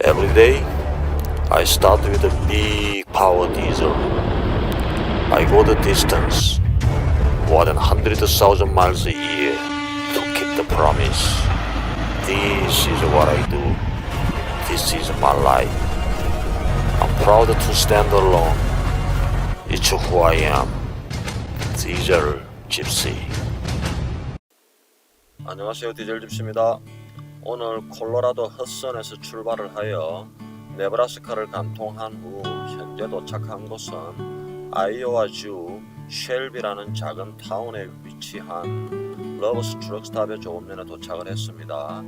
Every day, I start with a big power diesel. I go the distance, more than 100,000 miles a year, to keep the promise. This is what I do. This is my life. I'm proud to stand alone. It's who I am. 디젤 집시. 안녕하세요, 디젤 집시입니다. 오늘 콜로라도 허슨에서 출발을 하여 네브라스카를 관통한 후 현재 도착한 곳은 아이오와주 쉘비라는 작은 타운에 위치한 러버스 트럭스탑의 조금전에 도착을 했습니다.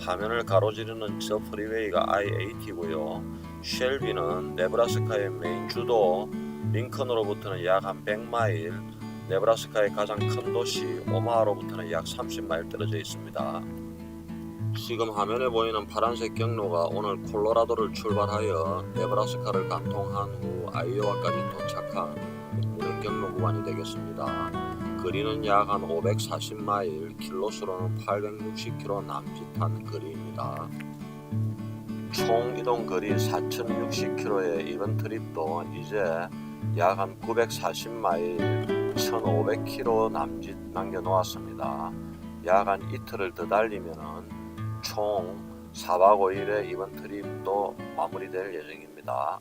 화면을 가로지르는 저 프리웨이가 I-80고요. 쉘비는 네브라스카의 메인 주도 링컨으로부터는 약 한 100마일, 네브라스카의 가장 큰 도시 오마하로부터는 약 30마일 떨어져 있습니다. 지금 화면에 보이는 파란색 경로가 오늘 콜로라도를 출발하여 네브라스카를 관통한 후 아이오와까지 도착한 운행 경로 구간이 되겠습니다. 거리는 약 한 540마일, 킬로수로는 860km 남짓한 거리입니다. 총 이동 거리 4060km의 이번 트립도 이제 약 한 940마일, 1500km 남짓 남겨놓았습니다. 약 한 이틀을 더 달리면은 총 4박 5일의 이번 트립도 마무리될 예정입니다.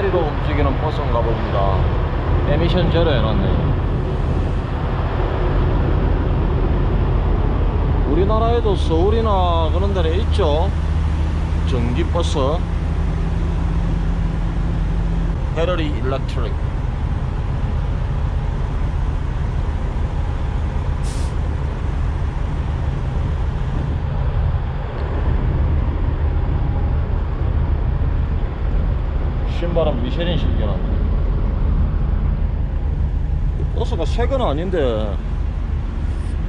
배터리로 움직이는 버스인가 봅니다. 에미션 제로 해놨네요. 우리나라에도 서울이나 그런 데는 있죠. 전기버스. 배터리 일렉트릭. 신발은 미쉐린 실겨놨네 버스가 새건 아닌데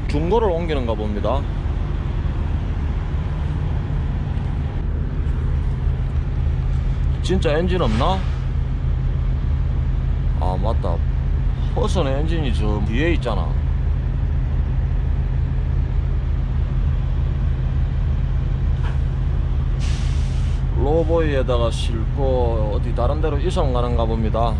중고를 옮기는가 봅니다 진짜 엔진 없나? 아 맞다 허선 엔진이 저 뒤에 있잖아 로보이에다가 싣고 어디 다른 데로 이송 가는가 봅니다.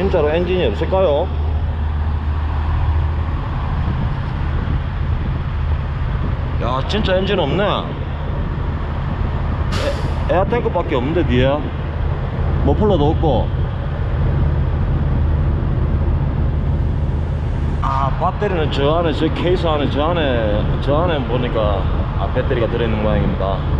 진짜로 엔진이 없을까요? 야 진짜 엔진 없네. 에, 에어탱크 밖에 없는데 뒤에. 머플러도 없고. 아 배터리는 저 안에 저 케이스 안에 저 안에 저 안에 보니까 아 배터리가 들어있는 모양입니다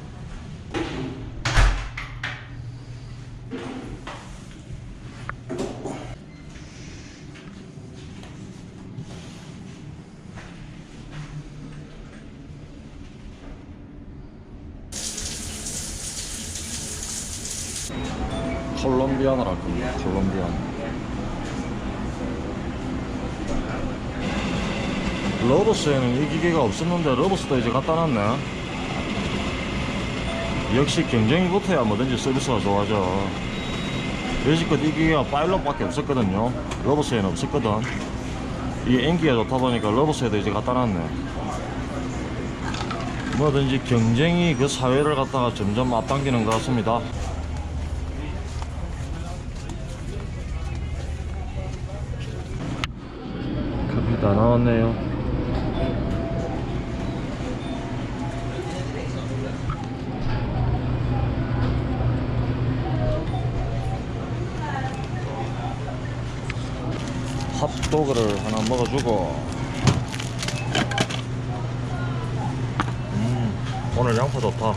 콜롬비아나랄 겁니다. 콜롬비안. 러버스에는 이 기계가 없었는데 러버스도 이제 갖다 놨네. 역시 경쟁이 붙어야 뭐든지 서비스가 좋아져. 여지껏 이 기계가 파일럿밖에 없었거든요. 러버스에는 없었거든. 이 엔기가 좋다 보니까 러버스에도 이제 갖다 놨네. 뭐든지 경쟁이 그 사회를 갖다가 점점 앞당기는 것 같습니다. 다 나왔네요. 핫도그를 하나 먹어주고 음, 오늘 양파 좋다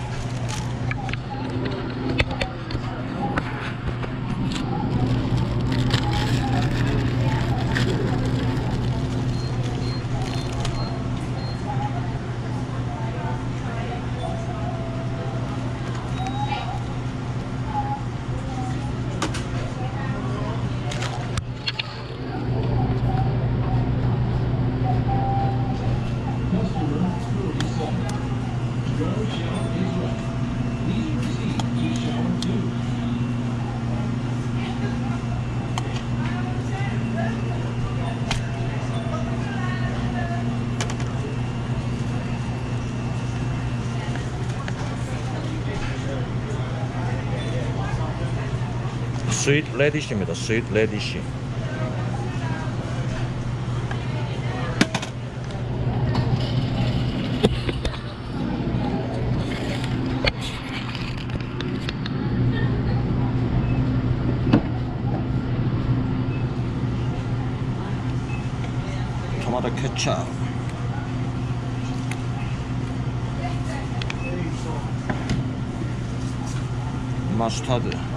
스윗 레디시입니다 스윗 레디시 토마토 케찹 마스타드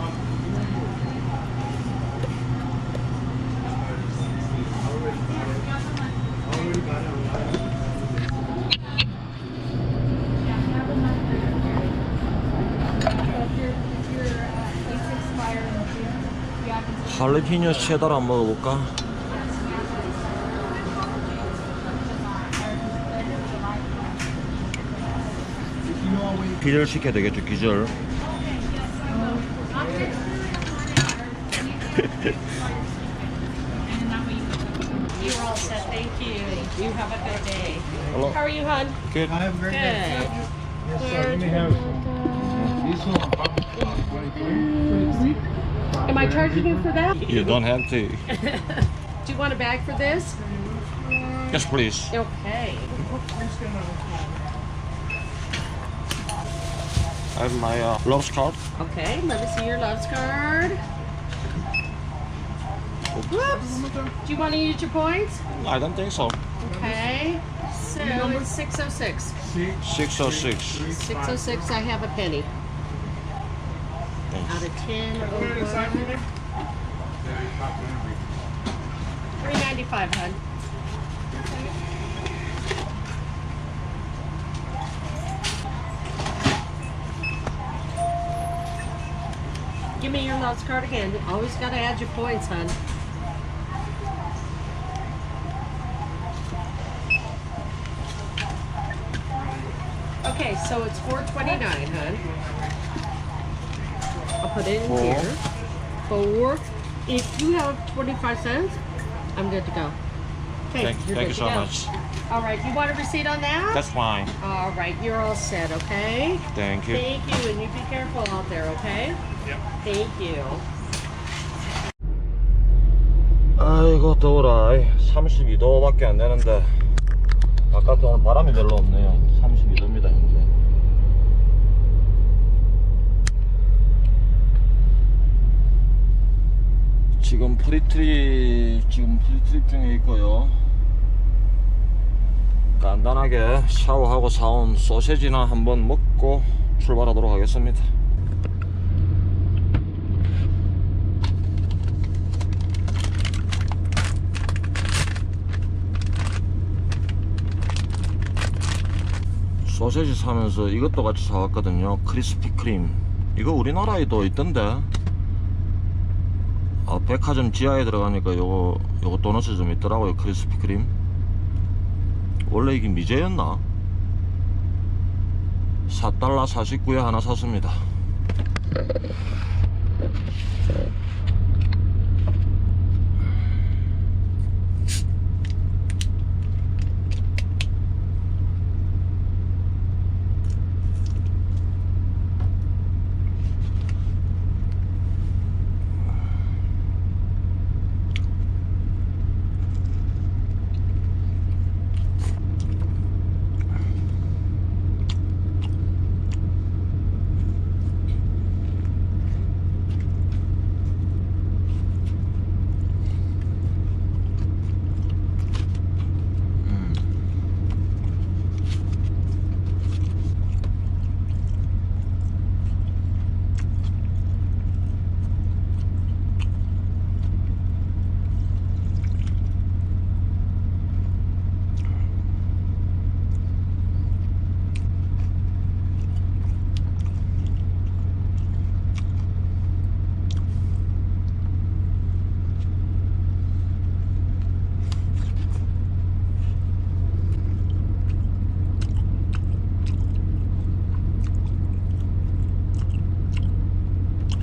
할레피뇨 체다를 한번 먹어볼까? 기절 시켜야 되겠죠 기절 You're all set, thank you. You have a good day. Hello. How are you, hon? Good. I have a great day. Good. Yes, sir. Let me have these ones. Am I charging you for that? You don't have to Do you want a bag for this? Yes please Okay. I have my uh, Love's card Okay, let me see your loves card. Whoops. Do you want to use your points? I don't think so Okay. So it's 606. 606 606, I have a penny. Out of 10 over. 395, hon. Give me your loves card again. Always got to add your points, hon. Okay, so it's 429, hon. Four. here. Four. If you have 25 cents, I'm good to go. Okay, Thank, you're thank you good so to go. much All right, you want a receipt on that? That's fine All right, you're all set, okay? Thank you Thank you, and you be careful out there, okay? Yep. Thank you. 아이고 더워라 32도밖에 안 되는데 바깥에 오늘 바람이 별로 없네요 32도입니다 지금 프리트립 지금 프리트립 중에 있고요. 간단하게 샤워하고 사온 소세지나 한번 먹고 출발하도록 하겠습니다. 소세지 사면서 이것도 같이 사왔거든요. 크리스피 크림. 이거 우리나라에도 있던데 아, 백화점 지하에 들어가니까 요거 요거 도넛이 좀 있더라고요 크리스피 크림 원래 이게 미제였나? 4달러 49에 하나 샀습니다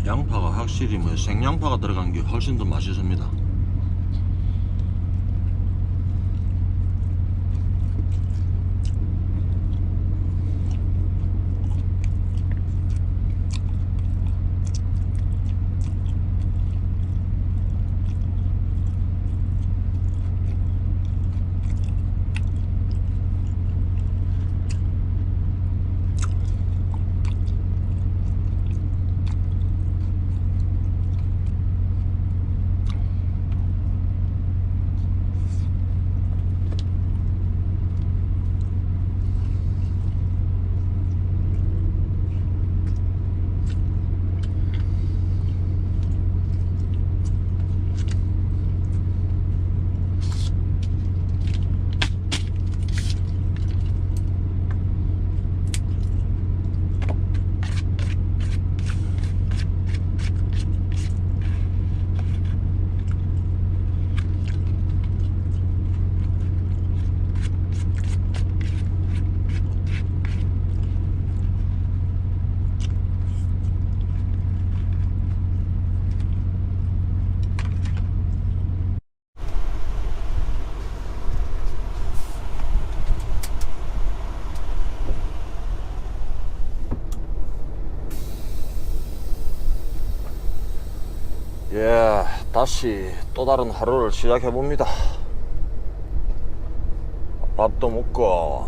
양파가 확실히 뭐 생양파가 들어간 게 훨씬 더 맛있습니다. 예, 다시 또 다른 하루를 시작해 봅니다. 밥도 먹고,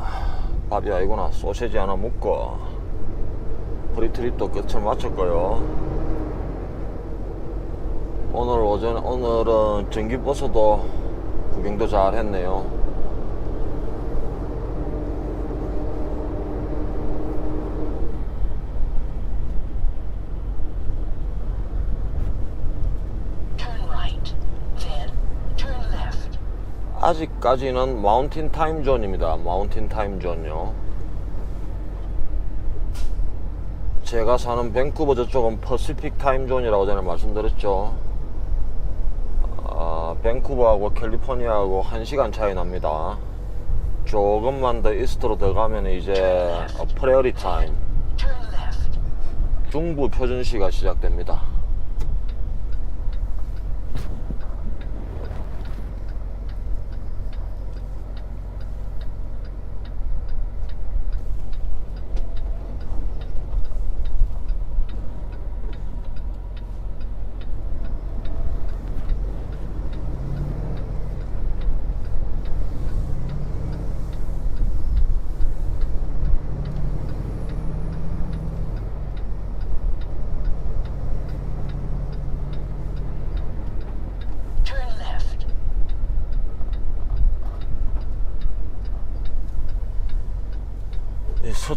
밥이 아니구나, 소세지 하나 먹고, 프리트립도 끝을 마쳤고요. 오늘 오전, 오늘은 전기버스도 구경도 잘 했네요. 아직까지는 마운틴 타임 존입니다. 마운틴 타임 존요. 제가 사는 밴쿠버 저쪽은 퍼시픽 타임 존이라고 전에 말씀드렸죠. 아, 밴쿠버하고 캘리포니아하고 1시간 차이 납니다. 조금만 더 이스트로 들어가면 이제 어, 프레어리 타임. 중부 표준시가 시작됩니다.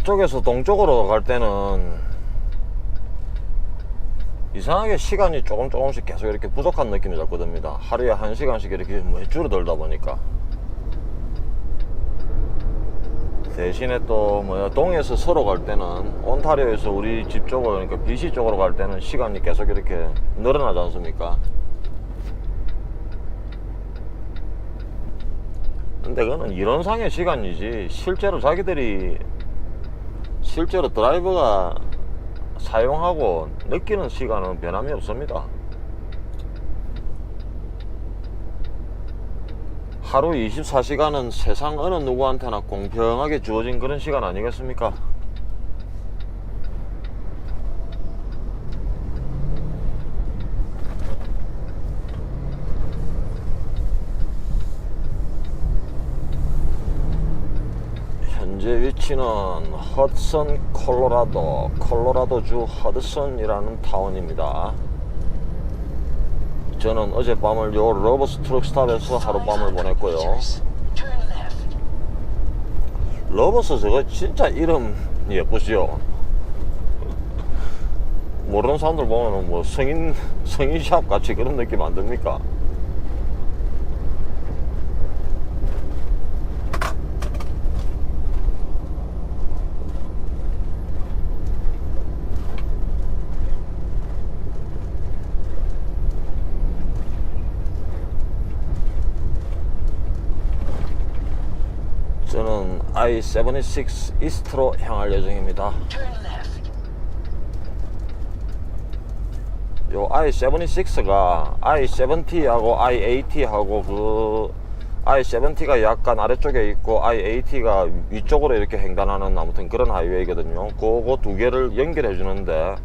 서쪽에서 동쪽으로 갈 때는 이상하게 시간이 조금 조금씩 계속 이렇게 부족한 느낌이 자꾸 듭니다. 하루에 한 시간씩 이렇게 뭐 줄어들다 보니까. 대신에 또 뭐야 동에서 서로 갈 때는 온타리오에서 우리 집 쪽으로 그러니까 BC 쪽으로 갈 때는 시간이 계속 이렇게 늘어나지 않습니까? 근데 그거는 이론상의 시간이지 실제로 자기들이 실제로 드라이버가 사용하고 느끼는 시간은 변함이 없습니다. 하루 24시간은 세상 어느 누구한테나 공평하게 주어진 그런 시간 아니겠습니까? 현재 위치는 허드슨 콜로라도 콜로라도주 허드슨이라는 타운입니다. 저는 어젯밤을 요 러버스 트럭 스탑에서 하룻밤을 보냈고요. 러버스 저거 진짜 이름 예쁘시요. 모르는 사람들 보면은 뭐 성인 성인 샵 같이 그런 느낌 안 듭니까? 저는 I-76 이스트로 향할 예정입니다. 요 i76가 i70하고 i80하고 그 i70가 약간 아래쪽에 있고 i80가 위쪽으로 이렇게 횡단하는 아무튼 그런 하이웨이거든요. 그거 두 개를 연결해 주는데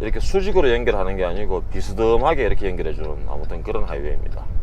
이렇게 수직으로 연결하는 게 아니고 비스듬하게 이렇게 연결해 주는 아무튼 그런 하이웨이입니다.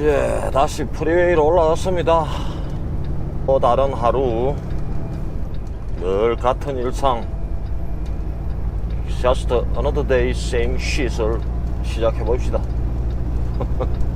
이제 다시 프리웨이로 올라왔습니다. 또 다른 하루, 늘 같은 일상, just another day, same shit을 시작해 봅시다.